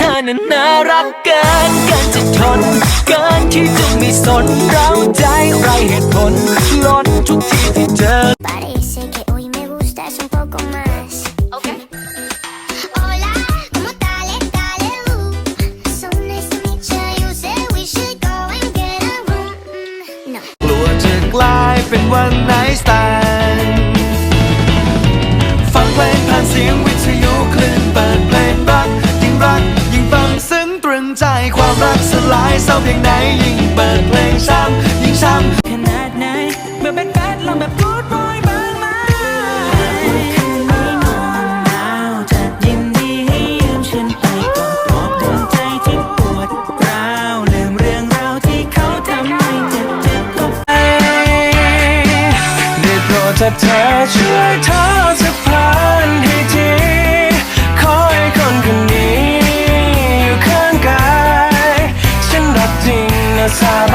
นั้นน่ารักเกินเกินจะทน เกินที่จะไม่สนเราใจไรเหตุผลล้นทุกทีที่เจอ Parece que hoy me gustas un poco más. Okay. Hola, ¿cómo tal? Tal, uh. So nice to meet you. You said we should go and get a room. Mm, No. กลัวจะกลายเป็นวันไหนสแต ใจความรักสลายเศร้าเพียงไหนยิ่งเปิดเพลงช้ำยิ่งช้ำขนาดไหนเมื่อเป็นแบดลองแบบพูดบอยบ้างไหมคืนนี้นอนหนาวจะยินดีให้ยืมฉันไปกอดปลอบดวงใจที่ปวดร้าวลืมเรื่องราวที่เขาทำให้เจ็บเจ็บก็ไปได้โปรดเธอเธอช่วยทอ ค